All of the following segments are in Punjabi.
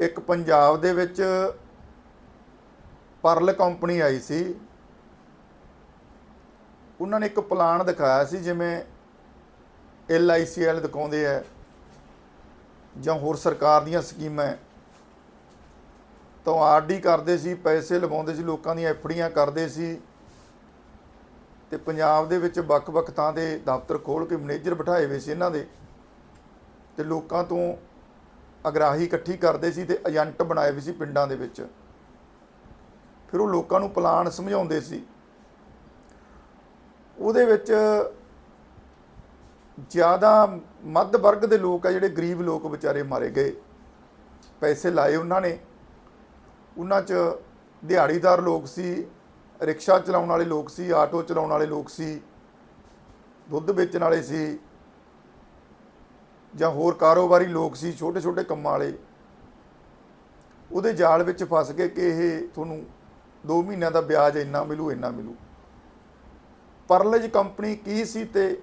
ਇੱਕ ਪੰਜਾਬ ਦੇ ਵਿੱਚ ਪਰਲ ਕੰਪਨੀ ਆਈ ਸੀ। ਉਹਨਾਂ ਨੇ ਇੱਕ ਪਲਾਨ ਦਿਖਾਇਆ ਸੀ ਜਿਵੇਂ ਐਲ ਦਿਖਾਉਂਦੇ ਆ ਜਾਂ ਹੋਰ ਸਰਕਾਰ ਦੀਆਂ ਸਕੀਮਾਂ। ਹੈ। ਤਾਂ ਆਰਡੀ ਕਰਦੇ ਸੀ, ਪੈਸੇ ਲਗਾਉਂਦੇ ਸੀ, ਲੋਕਾਂ ਦੀਆਂ ਐਫਡੀਆਂ ਕਰਦੇ ਸੀ। ਤੇ ਪੰਜਾਬ ਦੇ ਵਿੱਚ ਵੱਖ-ਵੱਖ ਥਾਂ ਦੇ ਦਫ਼ਤਰ ਖੋਲ ਕੇ ਮੈਨੇਜਰ ਬਿਠਾਏ ਹੋਏ ਸੀ ਇਹਨਾਂ ਦੇ। ਤੇ ਲੋਕਾਂ ਤੋਂ ਅਗਰਾਹੀ ਇਕੱਠੀ ਕਰਦੇ ਸੀ ਤੇ ਏਜੰਟ ਬਣਾਏ ਵੀ ਸੀ ਪਿੰਡਾਂ ਦੇ ਵਿੱਚ। ਫਿਰ ਉਹ ਲੋਕਾਂ ਨੂੰ ਪਲਾਨ ਸਮਝਾਉਂਦੇ ਸੀ। ਉਹਦੇ ਵਿੱਚ ਜ਼ਿਆਦਾ ਮੱਧ ਵਰਗ ਦੇ ਲੋਕ ਆ ਜਿਹੜੇ ਗਰੀਬ ਲੋਕ ਵਿਚਾਰੇ ਮਾਰੇ ਗਏ। ਪੈਸੇ ਲਾਏ ਉਹਨਾਂ ਨੇ। ਉਹਨਾਂ 'ਚ ਦਿਹਾੜੀਦਾਰ ਲੋਕ ਸੀ, ਰਿਕਸ਼ਾ ਚਲਾਉਣ ਵਾਲੇ ਲੋਕ ਸੀ, ਆਟੋ ਚਲਾਉਣ ਵਾਲੇ ਲੋਕ ਸੀ, ਦੁੱਧ ਵੇਚਣ ਵਾਲੇ ਸੀ। ਜਾਂ ਹੋਰ ਕਾਰੋਬਾਰੀ ਲੋਕ ਸੀ ਛੋਟੇ ਛੋਟੇ ਕੰਮਾਂ ਵਾਲੇ, ਉਹਦੇ ਜਾਲ ਵਿੱਚ ਫਸ ਗਏ ਕਿ ਇਹ ਤੁਹਾਨੂੰ 2 ਮਹੀਨਿਆਂ ਦਾ ਵਿਆਜ ਇੰਨਾ ਮਿਲੂ ਇੰਨਾ ਮਿਲੂ। ਪਰਲਜ ਕੰਪਨੀ ਕੀ ਸੀ ਤੇ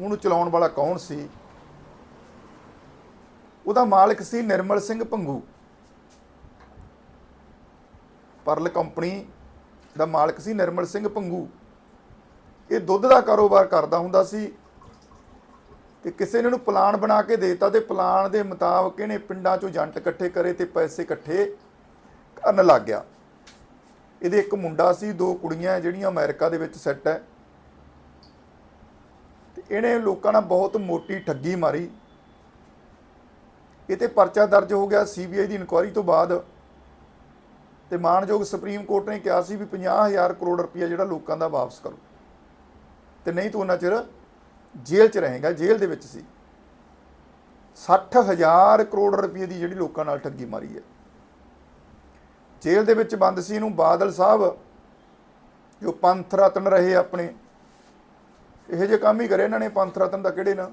ਉਹਨੂੰ ਚਲਾਉਣ ਵਾਲਾ ਕੌਣ ਸੀ? ਉਹਦਾ ਮਾਲਕ ਸੀ ਨਿਰਮਲ ਸਿੰਘ ਭੰਗੂ। ਪਰਲ ਕੰਪਨੀ ਦਾ ਮਾਲਕ ਸੀ ਨਿਰਮਲ ਸਿੰਘ ਭੰਗੂ। ਇਹ ਦੁੱਧ ਦਾ ਕਾਰੋਬਾਰ ਕਰਦਾ ਹੁੰਦਾ ਸੀ। ਤੇ ਕਿਸੇ ਨੇ ਉਹਨੂੰ ਪਲਾਨ ਬਣਾ ਕੇ ਦੇਤਾ ਤੇ ਪਲਾਨ ਦੇ ਮੁਤਾਬਕ ਇਹਨੇ ਪਿੰਡਾਂ ਚੋਂ ਜੰਟ ਇਕੱਠੇ ਕਰੇ ਤੇ ਪੈਸੇ ਇਕੱਠੇ ਕਰਨ ਲੱਗ ਗਿਆ। ਇਹਦੇ ਇੱਕ ਮੁੰਡਾ ਸੀ, ਦੋ ਕੁੜੀਆਂ ਜਿਹੜੀਆਂ ਅਮਰੀਕਾ ਦੇ ਵਿੱਚ ਸੈੱਟ ਹੈ। ਤੇ ਇਹਨੇ ਲੋਕਾਂ ਨਾਲ ਬਹੁਤ ਮੋਟੀ ਠੱਗੀ ਮਾਰੀ। ਇਹ ਤੇ ਪਰਚਾ ਦਰਜ ਹੋ ਗਿਆ ਸੀਬੀਆਈ ਦੀ ਇਨਕੁਆਇਰੀ ਤੋਂ ਬਾਅਦ। ਤੇ ਮਾਨਯੋਗ ਸੁਪਰੀਮ ਕੋਰਟ ਨੇ ਕਿਹਾ ਸੀ ਵੀ 50000 ਕਰੋੜ ਰੁਪਇਆ ਜਿਹੜਾ ਲੋਕਾਂ ਦਾ ਵਾਪਸ ਕਰੋ। ਤੇ ਨਹੀਂ ਤਾਂ ਉਹਨਾਂ ਚਿਰ ਜੇਲ੍ਹ 'ਚ ਰਹੇਗਾ, ਜੇਲ੍ਹ ਦੇ ਵਿੱਚ ਸੀ। 60000 ਕਰੋੜ ਰੁਪਏ ਦੀ ਜਿਹੜੀ ਲੋਕਾਂ ਨਾਲ ਠੱਗੀ ਮਾਰੀ ਹੈ। ਜੇਲ੍ਹ ਦੇ ਵਿੱਚ ਬੰਦ ਸੀ ਇਹਨੂੰ ਬਾਦਲ ਸਾਹਿਬ, ਜੋ ਪੰਥ ਰਤਨ ਰਹੇ ਆਪਣੇ। ਇਹੋ ਜਿਹੇ ਕੰਮ ਹੀ ਕਰੇ ਇਹਨਾਂ ਨੇ, ਪੰਥ ਰਤਨ ਦਾ ਕਿਹੜੇ ਨਾ?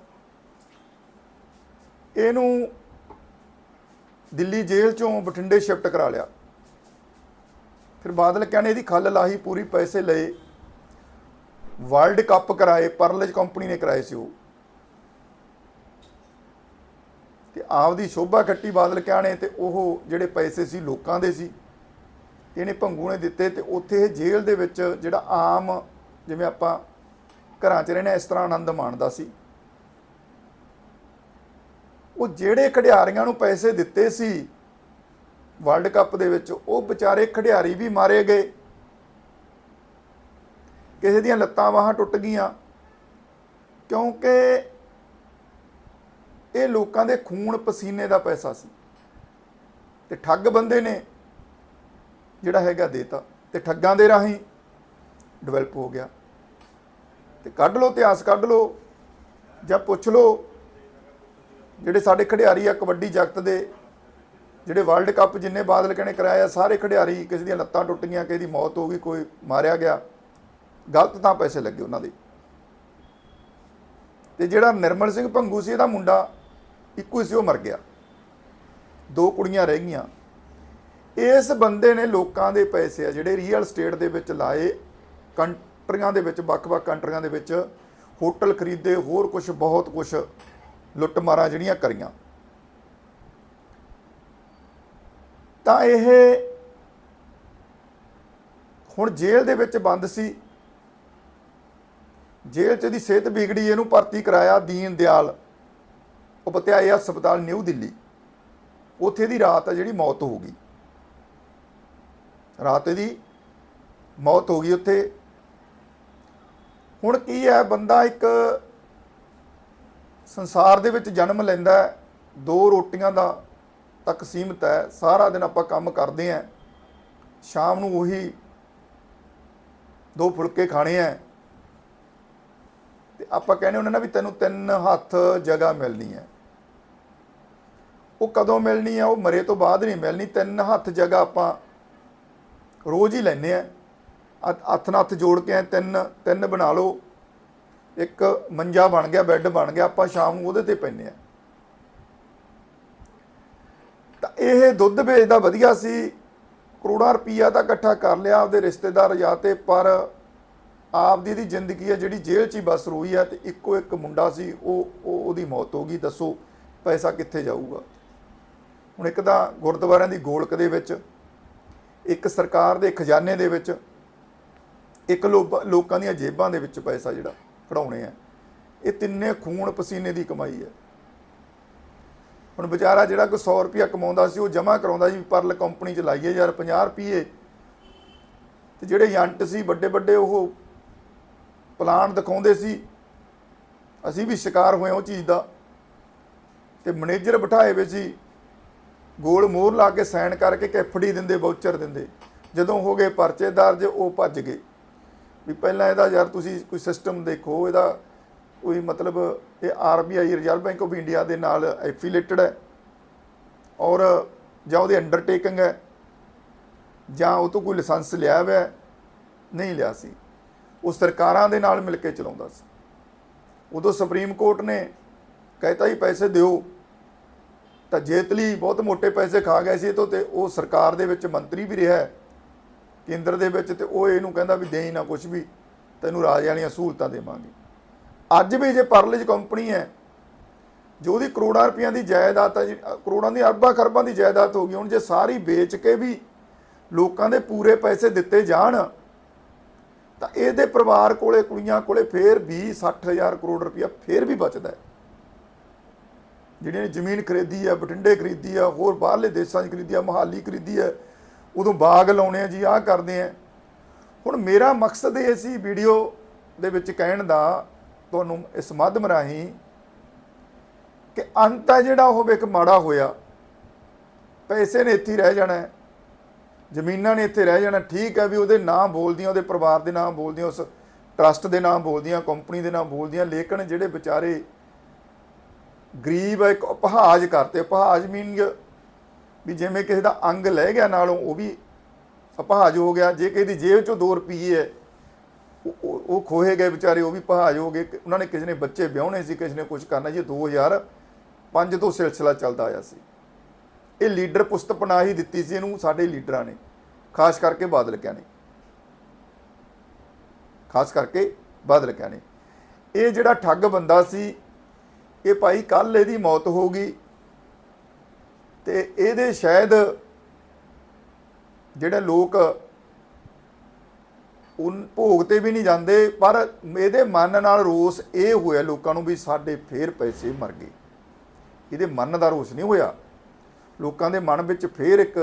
ਇਹਨੂੰ ਦਿੱਲੀ ਜੇਲ੍ਹ ਚੋਂ ਬਠਿੰਡੇ ਸ਼ਿਫਟ ਕਰਾ ਲਿਆ। ਫਿਰ ਬਾਦਲ ਕਹਿੰਦੇ ਇਹਦੀ ਖੱਲ ਲਾਹੀ ਪੂਰੀ ਪੈਸੇ ਲਏ। ਵਰਲਡ ਕੱਪ ਕਰਾਏ ਪਰਲਜ ਕੰਪਨੀ ਨੇ ਕਰਾਏ ਸੀ ਉਹ। ਤੇ ਆਪਦੀ ਸ਼ੋਭਾ ਖੱਟੀ ਬਾਦਲ ਕਹਿਣੇ ਤੇ ਉਹ ਜਿਹੜੇ ਪੈਸੇ ਸੀ ਲੋਕਾਂ ਦੇ ਸੀ, ਇਹਨੇ ਭੰਗੂ ਨੇ ਦਿੱਤੇ ਤੇ ਉੱਥੇ ਇਹ ਜੇਲ੍ਹ ਦੇ ਵਿੱਚ ਜਿਹੜਾ ਆਮ ਜਿਵੇਂ ਆਪਾਂ ਘਰਾਂ 'ਚ ਰਹਿੰਦੇ ਇਸ ਤਰ੍ਹਾਂ ਆਨੰਦ ਮਾਣਦਾ ਸੀ। ਉਹ ਜਿਹੜੇ ਖਿਡਾਰੀਆਂ ਨੂੰ ਪੈਸੇ ਦਿੱਤੇ ਸੀ ਵਰਲਡ ਕੱਪ ਦੇ ਵਿੱਚ, ਉਹ ਵਿਚਾਰੇ ਖਿਡਾਰੀ ਵੀ ਮਾਰੇ ਗਏ। ਕਿਸੇ ਦੀਆਂ ਲੱਤਾਂ ਬਾਹਾਂ ਟੁੱਟ ਗਈਆਂ। ਕਿਉਂਕਿ ਇਹ ਲੋਕਾਂ ਦੇ ਖੂਨ ਪਸੀਨੇ ਦਾ ਪੈਸਾ ਸੀ। ਤੇ ਠੱਗ ਬੰਦੇ ਨੇ ਜਿਹੜਾ ਹੈਗਾ ਦੇਤਾ। ਤੇ ਠੱਗਾਂ ਦੇ ਰਾਹੀਂ ਡਿਵੈਲਪ ਹੋ ਗਿਆ। ਤੇ ਕੱਢ ਲਓ, ਇਤਿਹਾਸ ਕੱਢ ਲਓ, ਜਾਂ ਪੁੱਛ ਲਓ, ਜਿਹੜੇ ਸਾਡੇ ਖਿਡਾਰੀ ਆ ਕਬੱਡੀ ਜਗਤ ਦੇ, ਜਿਹੜੇ ਵਰਲਡ ਕੱਪ ਜਿੰਨੇ ਬਾਦਲ ਕਹਣੇ ਕਰਾਇਆ, ਸਾਰੇ ਖਿਡਾਰੀ ਕਿਸੇ ਦੀਆਂ ਲੱਤਾਂ ਟੁੱਟ ਗਈਆਂ, ਕਿਸੇ ਦੀ ਮੌਤ ਹੋ ਗਈ, ਕੋਈ ਮਾਰਿਆ ਗਿਆ। ਗਲਤ ਤਾਂ ਪੈਸੇ ਲੱਗੇ ਉਹਨਾਂ ਦੇ। ਤੇ ਜਿਹੜਾ ਨਿਰਮਲ ਸਿੰਘ ਭੰਗੂ ਸੀ, ਇਹਦਾ ਮੁੰਡਾ ਇੱਕੋ ਹੀ ਸੀ, ਉਹ ਮਰ ਗਿਆ। ਦੋ ਕੁੜੀਆਂ ਰਹਿ ਗਈਆਂ। ਇਸ ਬੰਦੇ ਨੇ ਲੋਕਾਂ ਦੇ ਪੈਸੇ ਆ, ਜਿਹੜੇ ਰੀਅਲ ਸਟੇਟ ਦੇ ਵਿੱਚ ਲਾਏ, ਕੰਟਰੀਆਂ ਦੇ ਵਿੱਚ, ਵੱਖ-ਵੱਖ ਕੰਟਰੀਆਂ ਦੇ ਵਿੱਚ, ਹੋਟਲ ਖਰੀਦੇ, ਹੋਰ ਕੁਝ ਬਹੁਤ ਕੁਝ ਲੁੱਟਮਾਰਾਂ ਜਿਹੜੀਆਂ ਕਰੀਆਂ। ਤਾਂ ਇਹ ਹੁਣ ਜੇਲ੍ਹ ਦੇ ਵਿੱਚ ਬੰਦ ਸੀ। ਜੇਲ੍ਹ 'ਚ ਦੀ ਸਿਹਤ ਵਿਗੜੀ ਇਹਨੂੰ ਭਰਤੀ ਕਰਾਇਆ ਦੀਨ ਦਿਆਲ। ਉਪਤਿਆਏ ਹਸਪਤਾਲ ਨਿਊ ਦਿੱਲੀ। ਉੱਥੇ ਦੀ ਰਾਤ ਆ ਜਿਹੜੀ ਮੌਤ ਹੋ ਗਈ। ਰਾਤ ਦੀ ਮੌਤ ਹੋ ਗਈ ਉੱਥੇ। ਹੁਣ ਕੀ ਹੈ ਬੰਦਾ ਇੱਕ ਸੰਸਾਰ ਦੇ ਵਿੱਚ ਜਨਮ ਲੈਂਦਾ ਹੈ, ਦੋ ਰੋਟੀਆਂ ਦਾ ਤੱਕ ਸੀਮਤ ਹੈ ਸਾਰਾ ਦਿਨ ਆਪਾਂ ਕੰਮ ਕਰਦੇ ਆਂ ਸ਼ਾਮ ਨੂੰ ਉਹੀ ਦੋ ਫੁਲਕੇ ਖਾਣੇ ਆ ਤੇ ਆਪਾਂ ਕਹਿੰਦੇ ਉਹਨਾਂ ਨਾਲ ਵੀ ਤੈਨੂੰ ਤਿੰਨ ਹੱਥ ਜਗ੍ਹਾ ਮਿਲਣੀ ਹੈ। ਉਹ ਕਦੋਂ ਮਿਲਣੀ ਹੈ? ਉਹ ਮਰੇ ਤੋਂ ਬਾਅਦ ਨਹੀਂ ਮਿਲਣੀ। ਤਿੰਨ ਹੱਥ ਜਗ੍ਹਾ ਆਪਾਂ ਰੋਜ਼ ਹੀ ਲੈਨੇ ਆ ਹੱਥ ਨਾਲ ਹੱਥ ਜੋੜ ਕੇ ਐਂ ਤਿੰਨ ਤਿੰਨ ਬਣਾ ਲਓ। ਇੱਕ ਮੰਜਾ ਬਣ ਗਿਆ, ਬੈੱਡ ਬਣ ਗਿਆ, ਆਪਾਂ ਸ਼ਾਮ ਨੂੰ ਉਹਦੇ ਤੇ ਪੈਨੇ ਆ ਤਾਂ ਇਹ ਦੁੱਧ ਵੇਚਦਾ ਵਧੀਆ ਸੀ। ਕਰੋੜਾਂ ਰੁਪਈਆ ਤਾਂ ਇਕੱਠਾ ਕਰ ਲਿਆ ਉਹਦੇ ਰਿਸ਼ਤੇਦਾਰ ਜਾਂ ਤੇ, ਪਰ ਆਪਦੀ ਦੀ ਜ਼ਿੰਦਗੀ ਹੈ ਜਿਹੜੀ ਜੇਲ੍ਹ 'ਚ ਹੀ ਬਸ ਰੋਈ ਹੈ ਤੇ ਇੱਕੋ ਇੱਕ ਮੁੰਡਾ ਸੀ, ਉਹ, ਉਹ- ਉਹਦੀ ਮੌਤ ਹੋ ਗਈ, ਦੱਸੋ ਪੈਸਾ ਕਿੱਥੇ ਜਾਊਗਾ? ਹੁਣ ਇੱਕ ਤਾਂ ਗੁਰਦੁਆਰਿਆਂ ਦੀ ਗੋਲਕ ਦੇ ਵਿੱਚ, ਇੱਕ ਸਰਕਾਰ ਦੇ ਖਜ਼ਾਨੇ ਦੇ ਵਿੱਚ, ਇੱਕ ਲੋਕ- ਲੋਕਾਂ ਦੀਆਂ ਜੇਬਾਂ ਦੇ ਵਿੱਚ ਪੈਸਾ ਜਿਹੜਾ ਕਢਾਉਣੇ ਆ। ਇਹ ਤਿੰਨੇ ਖੂਨ ਪਸੀਨੇ ਦੀ ਕਮਾਈ ਹੈ ਹੁਣ ਵਿਚਾਰਾ ਜਿਹੜਾ ਕੋਈ 100 ਰੁਪਿਆ ਕਮਾਉਂਦਾ ਸੀ, ਉਹ ਜਮ੍ਹਾਂ ਕਰਾਉਂਦਾ ਸੀ, ਪਰਲ ਕੰਪਨੀ ਚ ਲਾਈਏ ਯਾਰ 50 ਰੁਪਏ ਤੇ ਜਿਹੜੇ ਏਜੰਟ ਸੀ ਵੱਡੇ ਵੱਡੇ ਉਹ ਪਲਾਨ ਦਿਖਾਉਂਦੇ ਸੀ। ਅਸੀਂ ਵੀ ਸ਼ਿਕਾਰ ਹੋਏ ਉਹ ਚੀਜ਼ ਦਾ। ਤੇ ਮੈਨੇਜਰ ਬਿਠਾਏ ਵੇ ਸੀ। ਗੋਲ ਮੋਹਰ ਲਾ ਕੇ ਸਾਈਨ ਕਰਕੇ ਕਿ ਐਫਡੀ ਦਿੰਦੇ, ਵਾਊਚਰ ਦਿੰਦੇ। ਜਦੋਂ ਹੋ ਗਏ ਪਰਚੇ ਦਰਜ ਉਹ ਭੱਜ ਗਏ। ਵੀ ਪਹਿਲਾਂ ਇਹਦਾ ਯਾਰ ਤੁਸੀਂ ਕੋਈ ਸਿਸਟਮ ਦੇਖੋ, ਇਹਦਾ ਕੋਈ ਮਤਲਬ ਇਹ RBI reserve bank of India ਦੇ ਨਾਲ ਐਫੀਲੇਟਡ ਹੈ। ਔਰ ਜਾਂ ਉਹਦੇ ਅੰਡਰਟੇਕਿੰਗ ਹੈ। ਜਾਂ ਉਹ ਤੋਂ ਕੋਈ ਲਾਇਸੈਂਸ ਲਿਆ ਹੋਇਆ ਨਹੀਂ ਲਿਆ ਸੀ। ਉਹ ਸਰਕਾਰਾਂ ਦੇ ਨਾਲ ਮਿਲ ਕੇ ਚਲਾਉਂਦਾ ਸੀ। ਉਦੋਂ ਸੁਪਰੀਮ ਕੋਰਟ ਨੇ ਕਹਿਤਾ ਹੀ ਪੈਸੇ ਦਿਓ। ਤਾਂ ਜੇਤਲੀ ਬਹੁਤ ਮੋٹے ਪੈਸੇ ਖਾ ਗਏ ਸੀ ਇਹ ਤੋਂ ਤੇ ਉਹ ਸਰਕਾਰ ਦੇ ਵਿੱਚ ਮੰਤਰੀ ਵੀ ਰਿਹਾ ਕੇਂਦਰ ਦੇ ਵਿੱਚ ਤੇ ਉਹ ਇਹਨੂੰ ਕਹਿੰਦਾ ਵੀ ਦੇਈ ਨਾ ਕੁਝ ਵੀ, ਤੈਨੂੰ ਰਾਜ ਵਾਲੀਆਂ ਸਹੂਲਤਾਂ ਦੇਵਾਂਗੇ। ਅੱਜ ਵੀ ਜੇ ਪਰਲੇਜ ਕੰਪਨੀ ਹੈ, ਜੋ ਉਹਦੀ ਕਰੋੜਾਂ ਰੁਪਈਆਂ ਦੀ ਜਾਇਦਾਦ ਹੈ ਕਰੋੜਾਂ ਦੀ ਅਰਬਾਂ ਖਰਬਾਂ ਦੀ ਜਾਇਦਾਦ ਹੋ ਗਈ, ਹੁਣ ਜੇ ਸਾਰੀ ਵੇਚ ਕੇ ਵੀ ਲੋਕਾਂ ਦੇ ਪੂਰੇ ਪੈਸੇ ਦਿੱਤੇ ਜਾਣ ਤਾਂ ਇਹਦੇ ਪਰਿਵਾਰ ਕੋਲੇ, ਕੁੜੀਆਂ ਕੋਲੇ ਫੇਰ 20 60000 ਕਰੋੜ ਰੁਪਇਆ ਫੇਰ ਵੀ ਬਚਦਾ ਜਿਹੜੀਆਂ ਜ਼ਮੀਨ ਖਰੀਦੀ ਹੈ, ਬਠਿੰਡੇ ਖਰੀਦੀ ਆ ਹੋਰ ਬਾਹਰਲੇ ਦੇਸ਼ਾਂ 'ਚ ਖਰੀਦੀ ਆ ਮਹਾਲੀ ਖਰੀਦੀ ਹੈ, ਉਦੋਂ ਬਾਗ ਲਾਉਣੇ ਆ ਜੀ, ਆਹ ਕਰਦੇ ਆ। ਹੁਣ ਮੇਰਾ ਮਕਸਦ ਇਹ ਸੀ ਵੀਡੀਓ ਦੇ ਵਿੱਚ ਕਹਿਣ ਦਾ ਤੁਹਾਨੂੰ ਇਸ ਮਾਧਿਅਮ ਰਾਹੀਂ ਕਿ ਅੰਤ ਹੈ ਜਿਹੜਾ ਉਹ ਇੱਕ ਮਾੜਾ ਹੋਇਆ। ਪੈਸੇ ਨੇ ਇੱਥੇ ਰਹਿ ਜਾਣਾ ਜ਼ਮੀਨਾਂ ਨੇ ਇੱਥੇ ਰਹਿ ਜਾਣਾ ਠੀਕ ਹੈ ਵੀ ਉਹਦੇ ਨਾਂ ਬੋਲਦੀਆਂ ਉਹਦੇ ਪਰਿਵਾਰ ਦੇ ਨਾਂ ਬੋਲਦੀਆਂ ਉਸ ਟਰਸਟ ਦੇ ਨਾਂ ਬੋਲਦੀਆਂ ਕੰਪਨੀ ਦੇ ਨਾਂ ਬੋਲਦੀਆਂ ਲੇਕਿਨ ਜਿਹੜੇ ਵਿਚਾਰੇ ਗਰੀਬ ਆ, ਇੱਕ ਉਪਹਾਜ ਕਰਤੇ ਉਪਹਾਜ ਮੀਨ ਵੀ ਜਿਵੇਂ ਕਿਸੇ ਦਾ ਅੰਗ ਲੈ ਗਿਆ ਨਾਲੋਂ ਉਹ ਵੀ ਅਪਹਾਜ ਹੋ ਗਿਆ ਜੇ ਕਿਸੇ ਦੀ ਜੇਬ ਚੋਂ 2 ਰੁਪਏ ਹੈ ਉਹ- ਉਹ ਖੋਹੇ ਗਏ ਵਿਚਾਰੇ ਉਹ ਵੀ ਪਹਾਜ ਹੋ ਗਏ ਉਹਨਾਂ ਨੇ ਕਿਸੇ ਨੇ ਬੱਚੇ ਵਿਆਹਣੇ ਸੀ ਕਿਸੇ ਨੇ ਕੁਝ ਕਰਨਾ ਜੀ 2005 ਤੋਂ ਸਿਲਸਿਲਾ ਚੱਲਦਾ ਆਇਆ ਸੀ। ਇਹ ਲੀਡਰ ਪੁਸਤ ਪਨਾਹੀ ਦਿੱਤੀ ਸੀ, ਇਹਨੂੰ ਸਾਡੇ ਲੀਡਰਾਂ ਨੇ, ਖਾਸ ਕਰਕੇ ਬਾਦਲ ਕਿਆ ਨੇ ਖਾਸ ਕਰਕੇ ਬਾਦਲ ਕਿਆ ਨੇ ਇਹ ਜਿਹੜਾ ਠੱਗ ਬੰਦਾ ਸੀ, ਇਹ ਭਾਈ ਕੱਲ ਇਹਦੀ ਮੌਤ ਹੋ ਗਈ ਤੇ ਇਹਦੇ ਸ਼ਾਇਦ ਜਿਹੜੇ ਲੋਕ ਉਹ ਭੋਗ ਤੇ ਵੀ ਨਹੀਂ ਜਾਂਦੇ, ਪਰ ਇਹਦੇ ਮਨ ਨਾਲ ਰੋਸ ਇਹ ਹੋਇਆ ਲੋਕਾਂ ਨੂੰ ਵੀ ਸਾਡੇ ਫੇਰ ਪੈਸੇ ਮਰ ਗਏ। ਇਹਦੇ ਮਨ ਦਾ ਰੋਸ ਨਹੀਂ ਹੋਇਆ। ਲੋਕਾਂ ਦੇ ਮਨ ਵਿੱਚ ਫੇਰ ਇੱਕ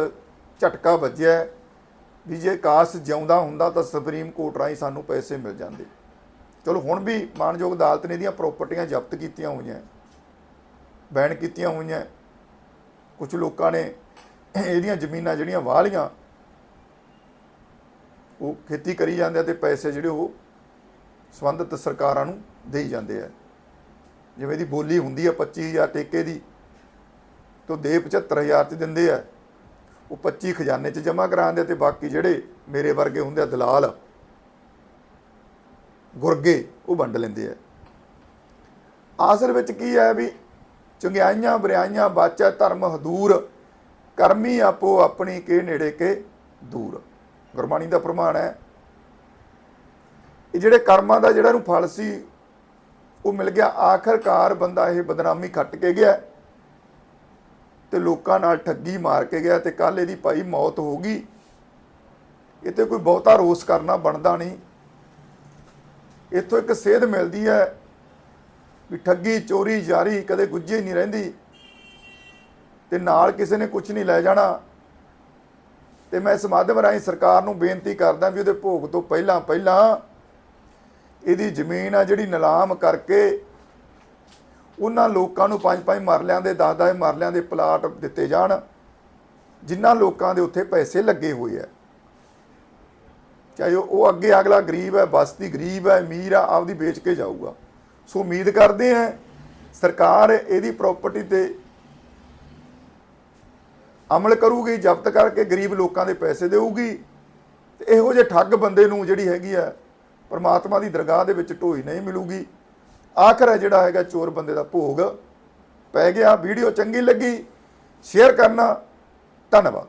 ਝਟਕਾ ਵੱਜਿਆ ਵੀ ਜੇ ਕਾਸ਼ ਜਿਉਂਦਾ ਹੁੰਦਾ ਤਾਂ ਸੁਪਰੀਮ ਕੋਰਟ ਰਾਹੀਂ ਸਾਨੂੰ ਪੈਸੇ ਮਿਲ ਜਾਂਦੇ। ਚਲੋ ਹੁਣ ਵੀ ਮਾਨਯੋਗ ਅਦਾਲਤ ਨੇ ਇਹਦੀਆਂ ਪ੍ਰਾਪਰਟੀਆਂ ਜ਼ਬਤ ਕੀਤੀਆਂ ਹੋਈਆਂ, ਬੈਨ ਕੀਤੀਆਂ ਹੋਈਆਂ। ਕੁਝ ਲੋਕਾਂ ਨੇ ਇਹਦੀਆਂ ਜ਼ਮੀਨਾਂ ਜਿਹੜੀਆਂ ਵਾਹ ਲੀਆਂ ਉਹ ਖੇਤੀ ਕਰੀ ਜਾਂਦੇ ਆ ਤੇ ਪੈਸੇ ਜਿਹੜੇ ਉਹ ਸੰਬੰਧਿਤ ਸਰਕਾਰਾਂ ਨੂੰ ਦੇਈ ਜਾਂਦੇ ਆ। ਜਿਵੇਂ ਦੀ ਬੋਲੀ ਹੁੰਦੀ ਆ 25000 ਟੇਕੇ ਦੀ ਤੋਂ ਦੇ 75000 ਚ ਦਿੰਦੇ ਆ। ਉਹ 25 ਖਜ਼ਾਨੇ ਚ ਜਮ੍ਹਾਂ ਕਰਾਉਂਦੇ ਆ ਤੇ ਬਾਕੀ ਜਿਹੜੇ ਮੇਰੇ ਵਰਗੇ ਹੁੰਦੇ ਆ, ਦਲਾਲ, ਗੁਰਗੇ, ਉਹ ਵੰਡ ਲੈਂਦੇ ਆ। ਆਸਰ ਵਿੱਚ ਕੀ ਹੈ ਵੀ ਚੰਗਿਆਈਆਂ, ਬਰਿਆਈਆਂ, ਬਾਚਾ, ਧਰਮ, ਹਦੂਰ, ਕਰਮੀ ਆਪੋ ਆਪਣੀ ਕੇ ਨੇੜੇ ਕੇ ਦੂਰ। ਗੁਰਬਾਣੀ ਦਾ ਪ੍ਰਮਾਣ ਹੈ। ਇਹ ਜਿਹੜੇ ਕਰਮਾਂ ਦਾ ਜਿਹੜਾ ਨੂੰ ਫਲ ਸੀ, ਉਹ ਮਿਲ ਗਿਆ। ਆਖਰਕਾਰ ਬੰਦਾ ਇਹ ਬਦਨਾਮੀ ਖੱਟ ਕੇ ਗਿਆ। ਤੇ ਲੋਕਾਂ ਨਾਲ ਠੱਗੀ ਮਾਰ ਕੇ ਗਿਆ ਤੇ ਕੱਲ ਇਹਦੀ ਭਾਈ ਮੌਤ ਹੋ ਗਈ। ਇਹ ਤੇ ਕੋਈ ਬਹੁਤਾ ਰੋਸ ਕਰਨਾ ਬਣਦਾ ਨਹੀਂ। ਇੱਥੋਂ ਇੱਕ ਸੇਧ ਮਿਲਦੀ ਹੈ ਵੀ ਠੱਗੀ, ਚੋਰੀ, ਜਾਰੀ ਕਦੇ ਗੁੱਝੇ ਨਹੀਂ ਰਹਿੰਦੀ ਤੇ ਨਾਲ ਕਿਸੇ ਨੇ ਕੁਝ ਨਹੀਂ ਲੈ ਜਾਣਾ। ਤੇ ਮੈਂ ਇਸ ਮਾਧਿਅਮ ਰਾਹੀਂ ਸਰਕਾਰ ਨੂੰ ਬੇਨਤੀ ਕਰਦਾ ਵੀ ਉਹਦੇ ਭੋਗ ਤੋਂ ਪਹਿਲਾਂ ਪਹਿਲਾਂ ਇਹਦੀ ਜ਼ਮੀਨ ਆ ਜਿਹੜੀ ਨਿਲਾਮ ਕਰਕੇ ਉਹਨਾਂ ਲੋਕਾਂ ਨੂੰ ਪੰਜ ਪੰਜ ਮਰਲਿਆਂ ਦੇ 10 10 ਮਰਲਿਆਂ ਦੇ ਪਲਾਟ ਦਿੱਤੇ ਜਾਣ, ਜਿਨ੍ਹਾਂ ਲੋਕਾਂ ਦੇ ਉੱਥੇ ਪੈਸੇ ਲੱਗੇ ਹੋਏ ਆ। ਚਾਹੇ ਉਹ- ਅੱਗੇ ਅਗਲਾ ਗਰੀਬ ਹੈ, ਬਸਤੀ ਗਰੀਬ ਹੈ, ਅਮੀਰ ਆ, ਆਪਦੀ ਵੇਚ ਕੇ ਜਾਊਗਾ। ਸੋ ਉਮੀਦ ਕਰਦੇ ਆ ਸਰਕਾਰ ਇਹਦੀ ਪ੍ਰਾਪਰਟੀ ਤੇ ਅਮਲ ਕਰੂਗੀ, ਜ਼ਬਤ ਕਰਕੇ ਗਰੀਬ ਲੋਕਾਂ ਦੇ ਪੈਸੇ ਦੇਊਗੀ। ਤੇ ਇਹੋ ਜਿਹੇ ਠੱਗ ਬੰਦੇ ਨੂੰ ਜਿਹੜੀ ਹੈਗੀ ਆ, ਪਰਮਾਤਮਾ ਦੀ ਦਰਗਾਹ ਦੇ ਵਿੱਚ ਢੋਈ ਨਹੀਂ ਮਿਲੂਗੀ। ਆਖਰ ਹੈ ਜਿਹੜਾ ਹੈਗਾ ਚੋਰ ਬੰਦੇ ਦਾ ਭੋਗ। ਪੈ ਗਿਆ, ਵੀਡੀਓ ਚੰਗੀ ਲੱਗੀ ਸ਼ੇਅਰ ਕਰਨਾ। ਧੰਨਵਾਦ।